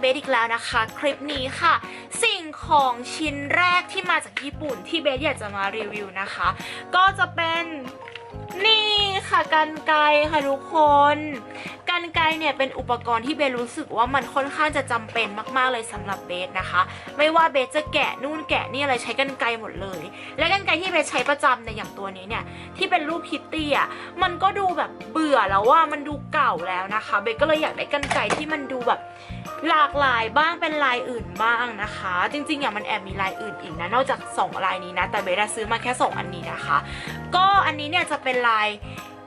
เบสอีกแล้วนะคะ คลิปนี้ค่ะ สิ่งของชิ้นแรกที่มาจากญี่ปุ่นที่เบสอยากจะมารีวิวนะคะ ก็จะเป็นนี่ค่ะกันไกค่ะทุกคนกันไกเนี่ยเป็นอุปกรณ์ที่เบสรู้สึกว่ามันค่อนข้างจะจำเป็นมากๆเลยสำหรับเบสนะคะ ไม่ว่าเบสจะแกะนู่นแกะนี่อะไรใช้กันไกหมดเลย และกันไกที่เบสใช้ประจำในอย่างตัวนี้เนี่ยที่เป็นรูปคิตตี้อะมันก็ดูแบบเบื่อแล้วว่ามันดูเก่าแล้วนะคะ เบสก็เลยอยากได้กันไกที่มันดูแบบ หลากหลายบ้างเป็นลายอื่นบ้างนะคะ จริงๆอะมันแอบมีลายอื่นอีกนะนอกจากสองลายนี้นะ แต่เบสซื้อมาแค่สองอันนี้นะคะ ก็อันนี้เนี่ยจะเป็นลาย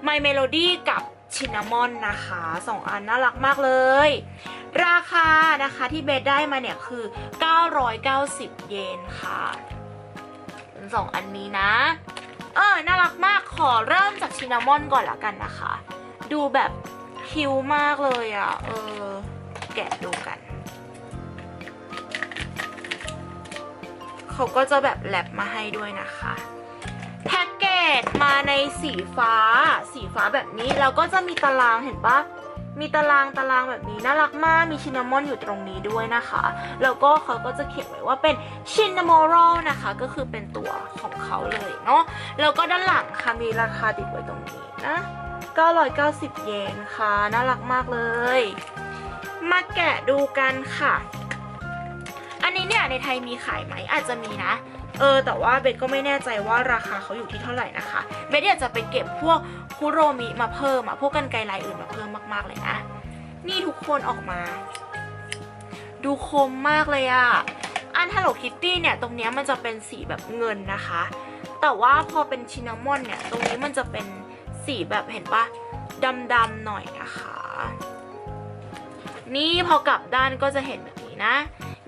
My Melody กับชินามอนนะคะสองอันน่ารักมากเลย ราคานะคะที่เบสได้มาเนี่ยคือ 990 เยนค่ะเป็นสองอันนี้นะ เออน่ารักมากขอเริ่มจากชินนามอนก่อนละกันนะคะ ดูแบบคิวมากเลยอะ่ะ เออ แกะดูกัน เขาก็จะแบบแรปมาให้ด้วยนะคะ แพ็กเกจมาในสีฟ้า สีฟ้าแบบนี้แล้วก็จะมีตารางเห็นปะมีตารางตารางแบบนี้น่ารักมาก มีชินนามอนอยู่ตรงนี้ด้วยนะคะ แล้วก็เขาก็จะเขียนไว้ว่าเป็นชินนามอรลนะคะ ก็คือเป็นตัวของเขาเลยเนาะ แล้วก็ด้านหลังค่ะมีราคาติดไว้ตรงนี้นะ 990 เยนค่ะ น่ารักมากเลย มาแกะดูกันค่ะ อันนี้เนี่ยในไทยมีขายไหมอาจจะมีนะ เออ แต่ว่าเบสก็ไม่แน่ใจว่าราคาเขาอยู่ที่เท่าไหร่นะคะ เบสอยากจะไปเก็บพวกคุโรมิมาเพิ่มอะพวกกันไกรลายอื่นมาเพิ่มมากๆเลยนะ นี่ทุกคนออกมา ดูคมมากเลยอะอัน Hello Kitty เนี่ยตรงนี้มันจะเป็นสีแบบเงินนะคะ แต่ว่าพอเป็นชินามอนเนี่ยตรงนี้มันจะเป็นสีแบบเห็นปะดำๆหน่อยนะคะ นี่พอกลับด้านก็จะเห็นแบบนี้นะ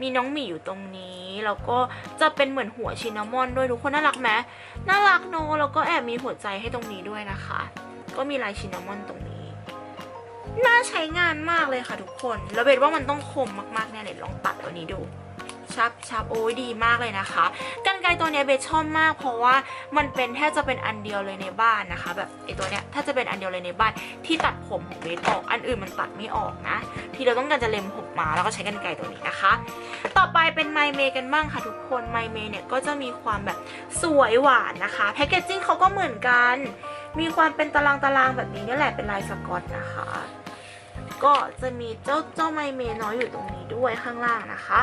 มีน้องหมีอยู่ตรงนี้แล้วก็จะเป็นเหมือนหัวชินนามอนด้วยทุกคนน่ารักไหมน่ารักโนแล้วก็แอบมีหัวใจให้ตรงนี้ด้วยนะคะ ก็มีลายชินนามอนตรงนี้น่าใช้งานมากเลยค่ะทุกคน แล้วเบนว่ามันต้องคมมากๆแน่เลยลองตัดตัวนี้ดู ชับชับโอ้ยดีมากเลยนะคะกันไกรตัวเนี้ยเบสชอบมาก เพราะว่ามันเป็นแทบจะเป็นอันเดียวเลยในบ้านนะคะ แบบไอตัวเนี้ยถ้าจะเป็นอันเดียวเลยในบ้านที่ตัดผมของเบสออก อันอื่นมันตัดไม่ออกนะ ที่เราต้องการจะเล็มผมมาแล้วก็ใช้กันไกรตัวนี้นะคะ ต่อไปเป็นไมเมกันบ้างค่ะทุกคนไมเมเนี่ยก็จะมีความแบบสวยหวานนะคะแพคเกจจิ้งเขาก็เหมือนกัน มีความเป็นตารางตารางๆแบบนี้นี่แหละเป็นลายสกอตนะคะก็จะมีเจ้าเจ้าไมเมน้อยอยู่ตรงนี้ด้วยข้างล่างนะคะ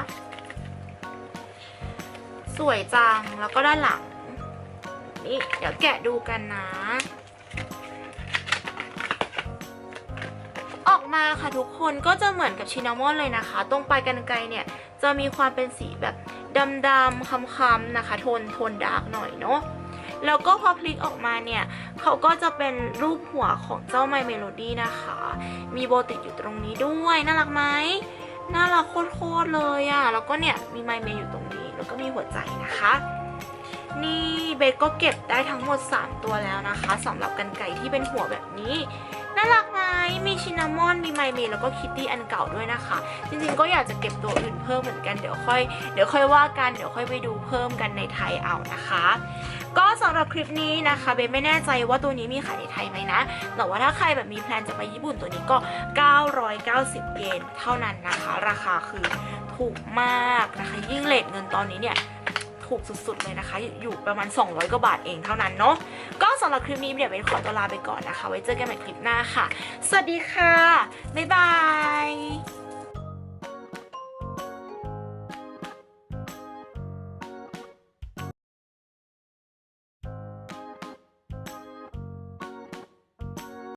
วยจัง แล้วก็ด้านหลัง นี่ เดี๋ยวแกะดูกันนะ ออกมาค่ะทุกคนก็จะเหมือนกับชินามอนเลยนะคะ ตรงปลายกันไกรเนี่ย จะมีความเป็นสีแบบดำๆค้ำๆนะคะ โทนโทนดาร์กหน่อยเนาะแล้วก็พอพลิกออกมาเนี่ย เขาก็จะเป็นรูปหัวของเจ้าไมเมโลดี้นะคะ มีโบติดอยู่ตรงนี้ด้วย น่ารักไหมน่ารักโคตรๆเลยอะ่ะ แล้วก็เนี่ย มีไมเมอยู่ตรง แล้วก็มีหัวใจนะคะ นี่เบสก็เก็บได้ทั้งหมด 3 ตัวแล้วนะคะสำหรับกันไก่ที่เป็นหัวแบบนี้น่ารักไหมมีชินนามอน มีไมเมแล้วก็คิตตี้อันเก่าด้วยนะคะ จริงๆก็อยากจะเก็บตัวอื่นเพิ่มเหมือนกัน เดี๋ยวค่อย เดี๋ยวค่อยว่ากัน เดี๋ยวค่อยไปดูเพิ่มกันในไทยเอานะคะ ก็สำหรับคลิปนี้นะคะ เบสไม่แน่ใจว่าตัวนี้มีขายในไทยไหมนะ แต่ว่าถ้าใครแบบมีแพลนจะไปญี่ปุ่นตัวนี้ก็ 990 เยนเท่านั้นนะคะ ราคาคือ ถูกมากนะคะ ยิ่งเลทเงินตอนนี้เนี่ยถูกสุดๆเลยนะคะ อยู่ประมาณ 200กว่าบาทเองเท่านั้นเนาะก็สำหรับคลิปนี้เดี๋ยวเบนขอตัวลาไปก่อนนะคะ ไว้เจอกันใหม่คลิปหน้าค่ะ สวัสดีค่ะ บ๊ายบาย